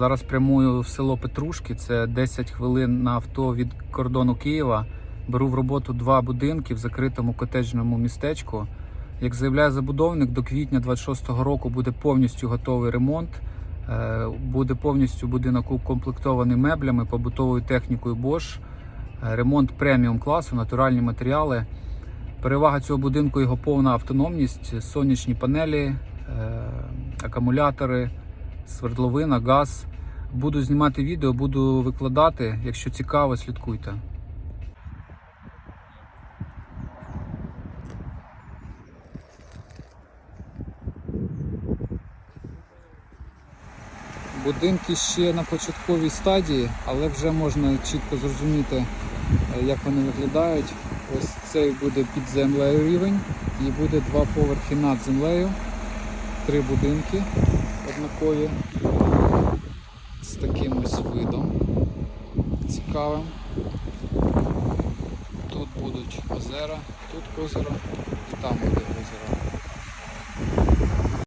Зараз прямую в село Петрушки, це 10 хвилин на авто від кордону Києва. Беру в роботу два будинки в закритому котеджному містечку. Як заявляє забудовник, до квітня 26-го року буде повністю готовий ремонт. Е, Буде повністю будинок укомплектований меблями, побутовою технікою Bosch, е, ремонт преміум класу, натуральні матеріали. Перевага цього будинку його повна автономність, сонячні панелі, е, акумулятори, свердловина, газ. Буду знімати відео, буду викладати. Якщо цікаво, слідкуйте. Будинки ще на початковій стадії, але вже можна чітко зрозуміти, е, як вони виглядають. Ось цей буде під землею рівень і буде два поверхи над землею. Три будинки однакові з таким ось видом цікавим. Тут будуть озера, тут озеро і там буде озеро.